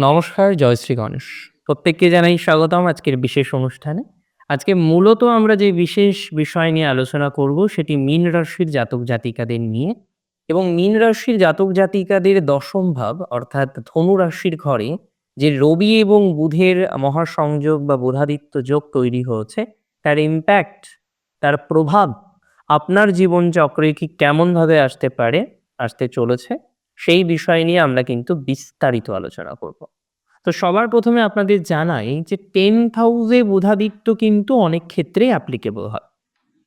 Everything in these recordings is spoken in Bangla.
নমস্কার জয়শ্রী গণেশ। প্রত্যেককে জানাই স্বাগতম আজকের বিশেষ অনুষ্ঠানে। আজকে মূলত আমরা যে বিশেষ বিষয় নিয়ে আলোচনা করব, সেটি মীন রাশির জাতক জাতিকাদের নিয়ে। এবং মীন রাশির জাতক জাতিকাদের দশম ভাব অর্থাৎ ধনু রাশির ঘরে যে রবি এবং বুধের মহাসংযোগ বা বুধাদিত্য যোগ তৈরি হয়েছে, তার ইম্প্যাক্ট তার প্রভাব আপনার জীবন চক্রে কি কেমনভাবে আসতে পারে, আসতে চলেছে? সেই বিষয় নিয়ে আমরা কিন্তু বিস্তারিত আলোচনা করব। তো সবার প্রথমে আপনাদের জানাই যে টেন হাউসে বুধাদিত্য কিন্তু অনেক ক্ষেত্রে অ্যাপ্লিকেবল হয়।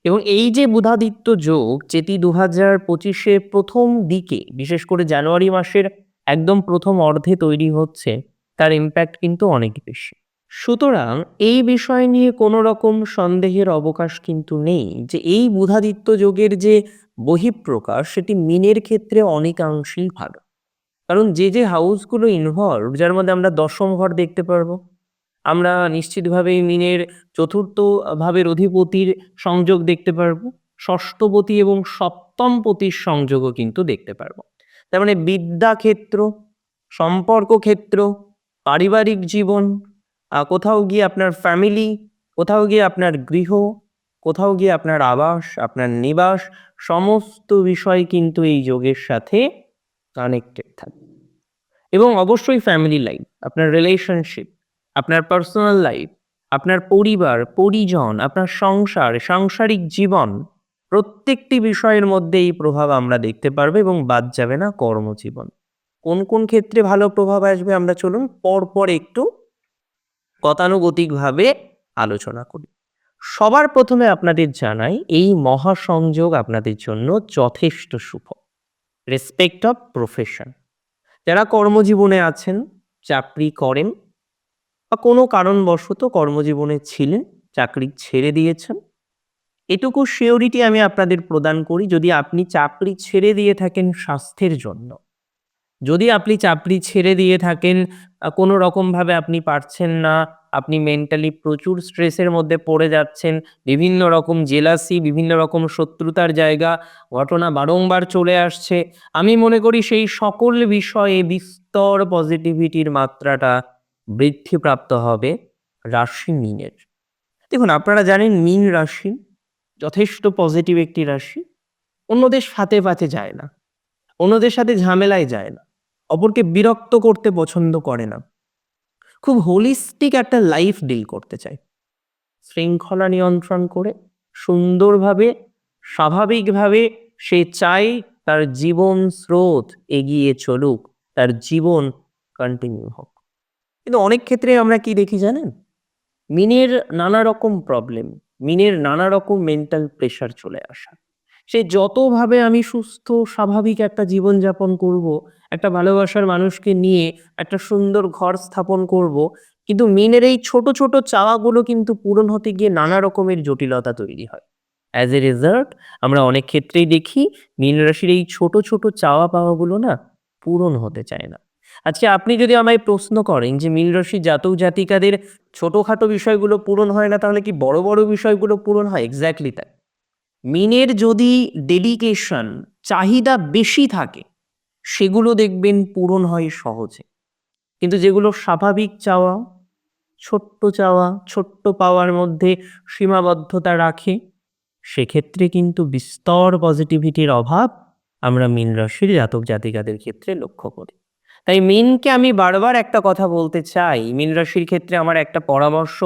এবং এই যে বুধাদিত্য যোগ, যেটি দু হাজার পঁচিশে প্রথম দিকে, বিশেষ করে জানুয়ারি মাসের একদম প্রথম অর্ধে তৈরি হচ্ছে, তার ইম্প্যাক্ট কিন্তু অনেক বেশি। সুতরাং এই বিষয় নিয়ে কোনো রকম সন্দেহের অবকাশ কিন্তু নেই যে এই বুধাদিত্য যোগের যে বহিঃপ্রকাশ সেটি মিনের ক্ষেত্রে অনেকাংশেই ভালো। কারণ যে যে হাউসগুলো ইনভলভ যার মধ্যে আমরা দশম ঘর দেখতে পারব, আমরা নিশ্চিতভাবেই মিনের চতুর্থ ভাবের অধিপতির সংযোগ দেখতে পারব, ষষ্ঠপতি এবং সপ্তমপতির সংযোগও কিন্তু দেখতে পারব। তার মানে বিদ্যা ক্ষেত্র সম্পর্ক ক্ষেত্র পারিবারিক জীবন কোথাও গিয়ে আপনার ফ্যামিলি কোথাও গিয়ে আপনার গৃহ, কোথাও গিয়ে আপনার আবাস, আপনার নিবাস, সমস্ত বিষয় কিন্তু এই যোগের সাথে কানেক্টেড থাকে। এবং অবশ্যই ফ্যামিলি লাইফ আপনার রিলেশনশিপ আপনার পার্সোনাল লাইফ আপনার পরিবার, পরিজন, আপনার সংসার, সাংসারিক জীবন, প্রত্যেকটি বিষয়ের মধ্যে এই প্রভাব আমরা দেখতে পারব এবং বাদ যাবে না কর্মজীবন। কোন কোন ক্ষেত্রে ভালো প্রভাব আসবে আমরা চলুন পরপর একটু গতানুগতিকভাবে আলোচনা করি। সবার প্রথমে আপনাদের জানাই, এই মহাসংযোগ আপনাদের জন্য যথেষ্ট শুভ। রেসপেক্ট অফ প্রফেশন যারা কর্মজীবনে আছেন, চাকরি করেন বা কোনো কারণবশত কর্মজীবনে ছিলেন, চাকরি ছেড়ে দিয়েছেন, এটুকু শিওরিটি আমি আপনাদের প্রদান করি, যদি আপনি চাকরি ছেড়ে দিয়ে থাকেন স্বাস্থ্যের জন্য। যদি আপনি চাকরি ছেড়ে দিয়ে থাকেন কোনো রকমভাবে আপনি পারছেন না, আপনি মেন্টালি প্রচুর স্ট্রেসের মধ্যে পড়ে যাচ্ছেন, বিভিন্ন রকম জেলাসি বিভিন্ন রকম শত্রুতার জায়গা, ঘটনা বারংবার চলে আসছে, আমি মনে করি সেই সকল বিষয়ে বিস্তর পজিটিভিটির মাত্রাটা বৃদ্ধিপ্রাপ্ত হবে রাশি মিনের। দেখুন, আপনারা জানেন মিন রাশি যথেষ্ট পজিটিভ একটি রাশি, অন্যদের সাথে পাতে যায় না, অন্যদের সাথে ঝামেলায় যায় না। অপরকে বিরক্ত করতে পছন্দ করে না। খুব হোলিস্টিক একটা লাইফ ডিল করতে চায়। শৃঙ্খলা নিয়ন্ত্রণ করে সুন্দরভাবে, স্বাভাবিকভাবে সে চায় তার জীবন স্রোত এগিয়ে চলুক, তার জীবন কন্টিনিউ হোক। কিন্তু অনেক ক্ষেত্রে আমরা কি দেখি জানেন? মিনের নানা রকম প্রবলেম মিনের নানা রকম মেন্টাল প্রেশার চলে আসা। সে যতভাবে আমি সুস্থ, স্বাভাবিক একটা জীবনযাপন করব একটা ভালোবাসার মানুষকে নিয়ে একটা সুন্দর ঘর স্থাপন করব। কিন্তু মিনের এই ছোট ছোট চাওয়াগুলো কিন্তু পূরণ হতে গিয়ে নানা রকমের জটিলতা তৈরি হয়। অ্যাজ এ রেজাল্ট আমরা অনেক ক্ষেত্রেই দেখি মীন রাশির এই ছোট ছোট চাওয়া পাওয়াগুলো না পূরণ হতে চায় না। আজকে আপনি যদি আমায় প্রশ্ন করেন যে মীন রাশির জাতক, জাতিকাদের ছোটোখাটো বিষয়গুলো পূরণ হয় না, তাহলে কি বড় বড় বিষয়গুলো পূরণ হয়? এক্স্যাক্টলি তাই। মিনের যদি ডেডিকেশন চাহিদা বেশি থাকে সেগুলো দেখবেন পূরণ হয় সহজে। কিন্তু যেগুলো স্বাভাবিক চাওয়া, ছোট্ট চাওয়া, ছোট্ট পাওয়ার মধ্যে সীমাবদ্ধতা রাখে, সেক্ষেত্রে কিন্তু বিস্তর পজিটিভিটির অভাব আমরা মীন রাশির জাতক জাতিকাদের ক্ষেত্রে লক্ষ্য করি। তাই মিনকে আমি বারবার একটা কথা বলতে চাই, মীন রাশির ক্ষেত্রে আমার একটা পরামর্শ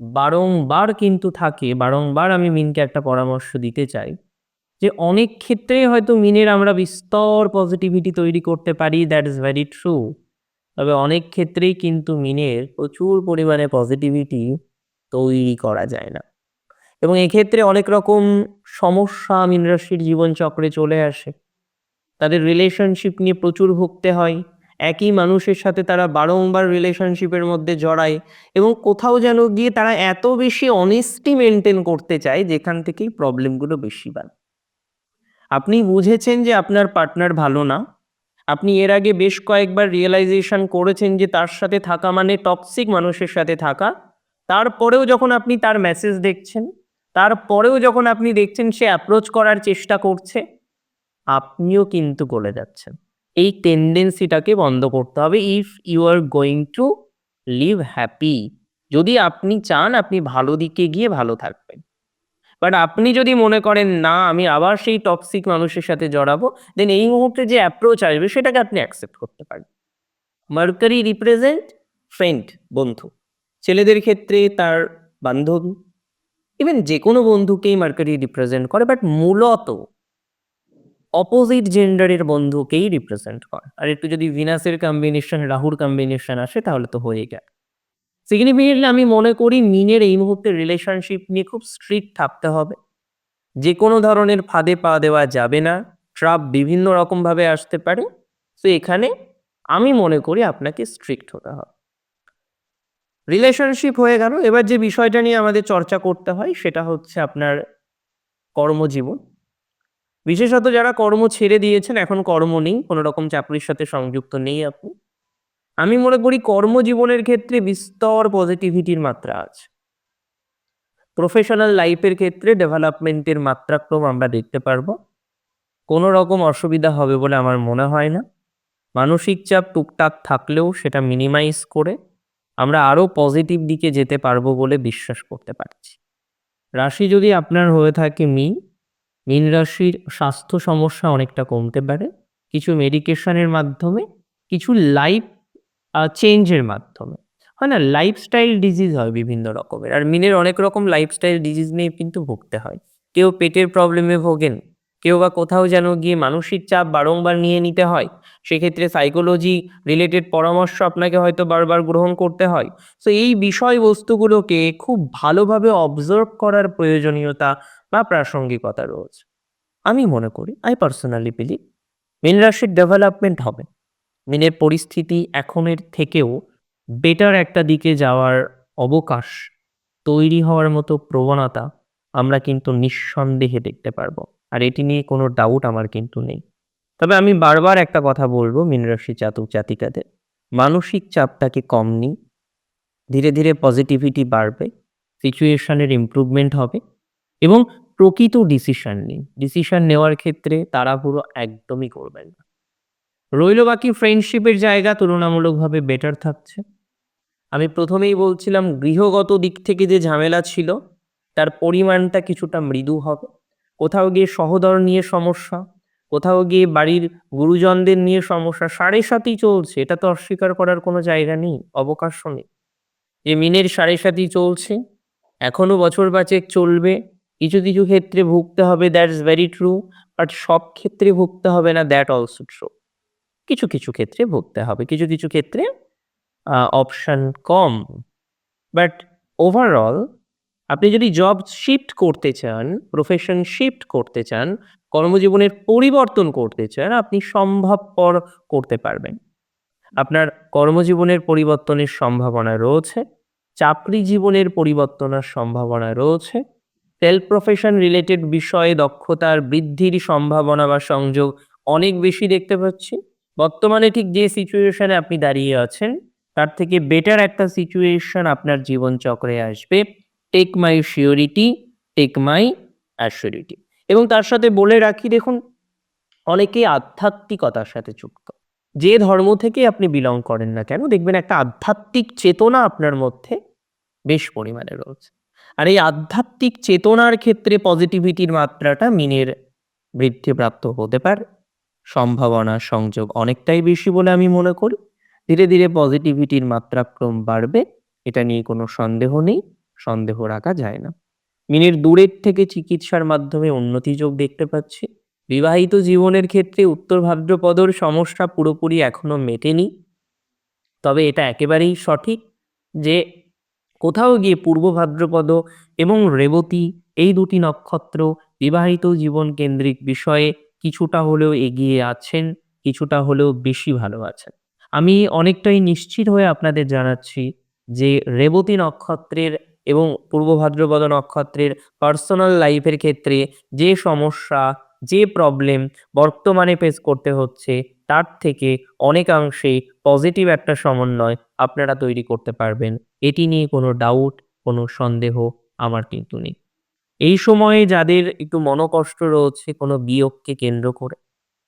বারংবার কিন্তু থাকে, বারংবার আমি মিনকে একটা পরামর্শ দিতে চাই। যে অনেক ক্ষেত্রেই হয়তো মিনের আমরা বিস্তর পজিটিভিটি তৈরি করতে পারি দ্যাট ইজ ভেরি ট্রু তবে অনেক ক্ষেত্রেই কিন্তু মিনের প্রচুর পরিমাণে পজিটিভিটি তৈরি করা যায় না। এবং এক্ষেত্রে অনেক রকম সমস্যা মীন রাশির জীবনচক্রে চলে আসে। তাদের রিলেশনশিপ নিয়ে প্রচুর ভুগতে হয়। একই মানুষের সাথে তারা বারংবার রিলেশনশিপের মধ্যে জড়ায় এবং কোথাও যেন গিয়ে তারা এত বেশি অনেস্টি মেনটেন করতে চায়, যেখান থেকেই প্রবলেমগুলো বেশি বাড়ে। আপনি বুঝেছেন যে আপনার পার্টনার ভালো না। আপনি এর আগে বেশ কয়েকবার রিয়েলাইজেশন করেছেন যে তার সাথে থাকা মানে টক্সিক মানুষের সাথে থাকা। তারপরেও যখন আপনি তার মেসেজ দেখছেন, তারপরেও যখন আপনি দেখছেন সে অ্যাপ্রোচ করার চেষ্টা করছে, আপনিও কিন্তু গলে যাচ্ছেন। এই টেন্ডেন্সিটাকে বন্ধ করতে হবে if you are going to live happy যদি আপনি চান, আপনি ভালো দিকে গিয়ে ভালো থাকবেন। বাট আপনি যদি মনে করেন, না, আমি আবার সেই টক্সিক মানুষের সাথে জড়াবো দেন এই মুহূর্তে যে অ্যাপ্রোচ আসবে, সেটাকে আপনি অ্যাকসেপ্ট করতে পারেন মার্কারি রিপ্রেজেন্ট ফ্রেন্ড বন্ধু। ছেলেদের ক্ষেত্রে তার বান্ধবী ইভেন যে কোনো বন্ধুকেই মার্কারি রিপ্রেজেন্ট করে বাট মূলত অপোজিট জেন্ডারের বন্ধুকেই রিপ্রেজেন্ট করে। আর একটু যদি ভিনাসের কম্বিনেশন রাহুর কম্বিনেশন আসে, তাহলে তো হয়ে গেল। সিগনিফিকেন্টলি আমি মনে করি মিনের এই মুহূর্তে রিলেশনশিপ নিয়ে খুব স্ট্রিক্ট থাকতে হবে। যে কোনো ধরনের ফাঁদে পা দেওয়া যাবে না। ট্রাপ বিভিন্ন রকমভাবে আসতে পারে। তো এখানে আমি মনে করি আপনাকে স্ট্রিক্ট হতে হবে। রিলেশনশিপ হয়ে গেল। এবার যে বিষয়টা নিয়ে আমাদের চর্চা করতে হয়, সেটা হচ্ছে আপনার কর্মজীবন। বিশেষত যারা কর্ম ছেড়ে দিয়েছেন, এখন কর্ম নেই। কোনো রকম চাকরির সাথে সংযুক্ত নেই আপনি। আমি মনে করি কর্মজীবনের ক্ষেত্রে বিস্তর পজিটিভিটির মাত্রা আছে। প্রফেশনাল লাইফের ক্ষেত্রে ডেভেলপমেন্টের মাত্রাক্রম আমরা দেখতে পারব। কোনো রকম অসুবিধা হবে বলে আমার মনে হয় না। মানসিক চাপ টুকটাক থাকলেও সেটা মিনিমাইজ করে আমরা আরও পজিটিভ দিকে যেতে পারব বলে বিশ্বাস করতে পারছি। রাশি যদি আপনার হয়ে থাকে মিন মিন রাশির স্বাস্থ্য সমস্যা অনেকটা কমতে পারে। কিছু মেডিকেশনের মাধ্যমে কিছু লাইফ চেঞ্জের মাধ্যমে। হয় না? লাইফস্টাইল ডিজিজ হয় বিভিন্ন রকমের। আর মিনের অনেক রকম লাইফস্টাইল ডিজিজ নিয়ে কিন্তু ভুগতে হয়। কেউ পেটের প্রবলেমে ভোগেন, কেউ বা কোথাও যেন গিয়ে মানসিক চাপ বারংবার নিয়ে নিতে হয়। সেক্ষেত্রে সাইকোলজি রিলেটেড পরামর্শ আপনাকে হয়তো বারবার গ্রহণ করতে হয়। সো এই বিষয়বস্তুগুলোকে খুব ভালোভাবে অবজার্ভ করার প্রয়োজনীয়তা বা প্রাসঙ্গিকতা রয়েছে। আমি মনে করি আই পার্সোনালি বিলিভ মিন রাশির ডেভেলপমেন্ট হবে। মিনের পরিস্থিতি এখনের থেকেও বেটার একটা দিকে যাওয়ার অবকাশ তৈরি হওয়ার মতো প্রবণতা আমরা কিন্তু নিঃসন্দেহে দেখতে পারব। আর এটি নিয়ে কোনো ডাউট আমার কিন্তু নেই। তবে আমি বারবার একটা কথা বলব মিনরাশি জাতক জাতিকাদের। মানসিক চাপটাকে কম নিই? ধীরে ধীরে পজিটিভিটি বাড়বে সিচুয়েশনের ইমপ্রুভমেন্ট হবে এবং প্রকৃত ডিসিশন নিন ডিসিশন নেওয়ার ক্ষেত্রে তাড়াহুড়ো একদমই করবেন না। রইল বাকি ফ্রেন্ডশিপের জায়গা তুলনামূলকভাবে বেটার থাকছে। আমি প্রথমেই বলছিলাম, গৃহগত দিক থেকে যে ঝামেলা ছিল, তার পরিমাণটা কিছুটা মৃদু হবে। কোথাও গিয়ে সহদর নিয়ে সমস্যা, কোথাও গিয়ে বাড়ির গুরুজনদের নিয়ে সমস্যা, সাড়ে সাতই চলছে, এটা তো অস্বীকার করার কোনো জায়গা নেই, অবকাশ নেই। যে মিনের সাড়ে সাতই চলছে, এখনও বছর পাঁচেক চলবে, কিছু কিছু ক্ষেত্রে ভুগতে হবে দ্যাটস ভেরি ট্রু বাট সব ক্ষেত্রে ভুগতে হবে না দ্যাট অলসো ট্রু কিছু কিছু ক্ষেত্রে ভুগতে হবে। কিছু কিছু ক্ষেত্রে অপশান কম। বাট ওভারঅল আপনি যদি জব শিফট করতে চান প্রফেশন শিফট করতে চান, কর্মজীবনের পরিবর্তন করতে চান, আপনি সম্ভবপর করতে পারবেন। আপনার কর্মজীবনের পরিবর্তনের সম্ভাবনা রয়েছে, চাকরি জীবনের পরিবর্তনের সম্ভাবনা রয়েছে সেলফ প্রফেশন রিলেটেড বিষয়ে দক্ষতার বৃদ্ধির সম্ভাবনা বা সংযোগ অনেক বেশি দেখতে পাচ্ছি। বর্তমানে ঠিক যে সিচুয়েশনে আপনি দাঁড়িয়ে আছেন, তার থেকে বেটার একটা সিচুয়েশন আপনার জীবন চক্রে আসবে। Take my surety take my assurity এবং তার সাথে বলে রাখি, দেখুন অনেকেই আধ্যাত্মিকতার সাথে যুক্ত। যে ধর্ম থেকে আপনি বিলং করেন না কেন, দেখবেন একটা আধ্যাত্মিক চেতনা আপনার মধ্যে বেশ পরিমাণে রয়েছে। আর এই আধ্যাত্মিক চেতনার ক্ষেত্রে পজিটিভিটির মাত্রাটা মিনের বৃদ্ধিপ্রাপ্ত হতে পারে। সম্ভাবনা, সংযোগ অনেকটাই বেশি বলে আমি মনে করি। ধীরে ধীরে পজিটিভিটির মাত্রাক্রম বাড়বে, এটা নিয়ে কোনো সন্দেহ নেই, সন্দেহ রাখা যায় না। মিনের দূরের থেকে চিকিৎসার মাধ্যমে উন্নতি যোগ দেখতে পাচ্ছি। বিবাহিত জীবনের ক্ষেত্রে উত্তর ভাদ্রপদর সমস্যা পুরোপুরি এখনও মেটেনি। তবে এটা একেবারেই সঠিক যে, কোথাও গিয়ে পূর্ব ভাদ্রপদ এবং রেবতী এই দুটি নক্ষত্র বিবাহিত জীবন কেন্দ্রিক বিষয়ে কিছুটা হলেও এগিয়ে আছেন, কিছুটা হলেও বেশি ভালো আছেন। আমি অনেকটাই নিশ্চিত হয়ে আপনাদের জানাচ্ছি যে রেবতী নক্ষত্রের এবং পূর্ব ভাদ্রপদ নক্ষত্রের পার্সোনাল লাইফের ক্ষেত্রে যে সমস্যা, যে প্রবলেম বর্তমানে ফেস করতে হচ্ছে, তার থেকে অনেকাংশে পজিটিভ একটা সমন্বয় আপনারা তৈরি করতে পারবেন। এটি নিয়ে কোনো ডাউট কোনো সন্দেহ আমার কিন্তু নেই। এই সময়ে যাদের একটু মনোকষ্ট রয়েছে, কোনো বিয়োগকে কেন্দ্র করে,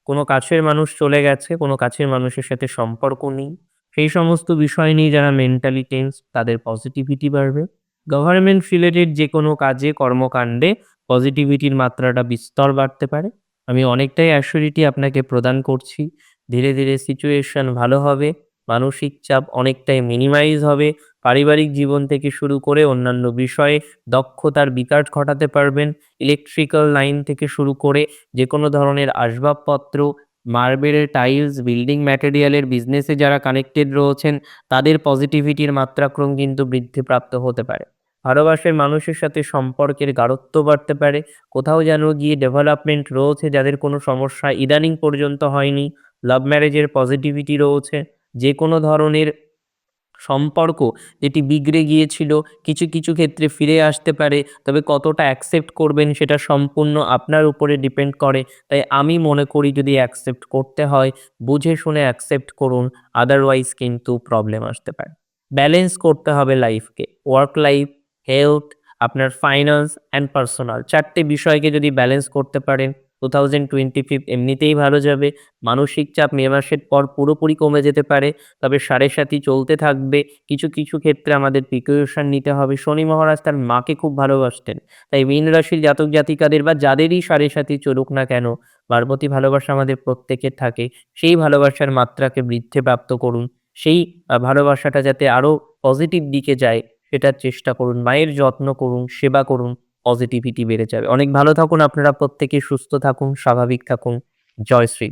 কোনো কাছের মানুষ চলে গেছে, কোনো কাছের মানুষের সাথে সম্পর্ক নেই, সেই সমস্ত বিষয় নিয়ে যারা মেন্টালি টেন্স তাদের পজিটিভিটি বাড়বে। গভর্নমেন্ট রিলেটেড যে কোনো কাজে, কর্মকাণ্ডে পজিটিভিটির মাত্রাটা বিস্তর বাড়তে পারে। আমি অনেকটাই অ্যাসিউরিটি আপনাকে প্রদান করছি। ধীরে ধীরে সিচুয়েশন ভালো হবে, মানসিক চাপ অনেকটাই মিনিমাইজ হবে। পারিবারিক জীবন থেকে শুরু করে অন্যান্য বিষয়ে দক্ষতার বিকাশ ঘটাতে পারবেন। ইলেকট্রিক্যাল লাইন থেকে শুরু করে যে কোনো ধরনের আসবাবপত্র মার্বেলের টাইলস বিল্ডিং ম্যাটেরিয়ালের বিজনেসে যারা কানেক্টেড রয়েছেন, তাদের পজিটিভিটির মাত্রাক্রম কিন্তু বৃদ্ধিপ্রাপ্ত হতে পারে। ভালোবাসার মানুষের সাথে সম্পর্কের গাঢ়ত্ব বাড়তে পারে। কোথাও যেন গিয়ে ডেভেলপমেন্ট রয়েছে যাদের কোনো সমস্যা ইদানিং পর্যন্ত হয়নি। লাভ ম্যারেজের পজিটিভিটি রয়েছে। যে কোনো ধরনের সম্পর্ক যেটি বিগড়ে গিয়েছিল, কিছু কিছু ক্ষেত্রে ফিরে আসতে পারে, তবে কতটা অ্যাকসেপ্ট করবেন সেটা সম্পূর্ণ আপনার উপরে ডিপেন্ড করে। তাই আমি মনে করি যদি অ্যাকসেপ্ট করতে হয়, বুঝে শুনে অ্যাকসেপ্ট করুন আদারওয়াইজ কিন্তু প্রবলেম আসতে পারে। ব্যালেন্স করতে হবে লাইফকে ওয়ার্ক লাইফ হেলথ আপনার ফাইন্যান্স অ্যান্ড পার্সোনাল চারটে বিষয়কে যদি ব্যালেন্স করতে পারেন টু থাউজেন্ড টোয়েন্টি ফিফ এমনিতেই ভালো যাবে। মানসিক চাপ মে মাসের পর পুরোপুরি কমে যেতে পারে, তবে সাড়ে সাথী চলতে থাকবে। কিছু কিছু ক্ষেত্রে আমাদের প্রিকশন নিতে হবে। শনি মহারাজ তার মাকে খুব ভালোবাসতেন, তাই মীন রাশির জাতক জাতিকাদের বা যাদেরই সাড়ে সাথী চলুক না কেন, পার্বতী ভালোবাসা আমাদের প্রত্যেকের থাকে। সেই ভালোবাসার মাত্রাকে বৃদ্ধি প্রাপ্ত করুন। সেই ভালোবাসাটা যাতে আরও পজিটিভ দিকে যায়, সেটার চেষ্টা করুন। মায়ের যত্ন করুন, সেবা করুন। পজিটিভিটি বেড়ে যাবে। অনেক ভালো থাকুন আপনারা প্রত্যেকে সুস্থ থাকুন স্বাভাবিক থাকুন। জয় শ্রী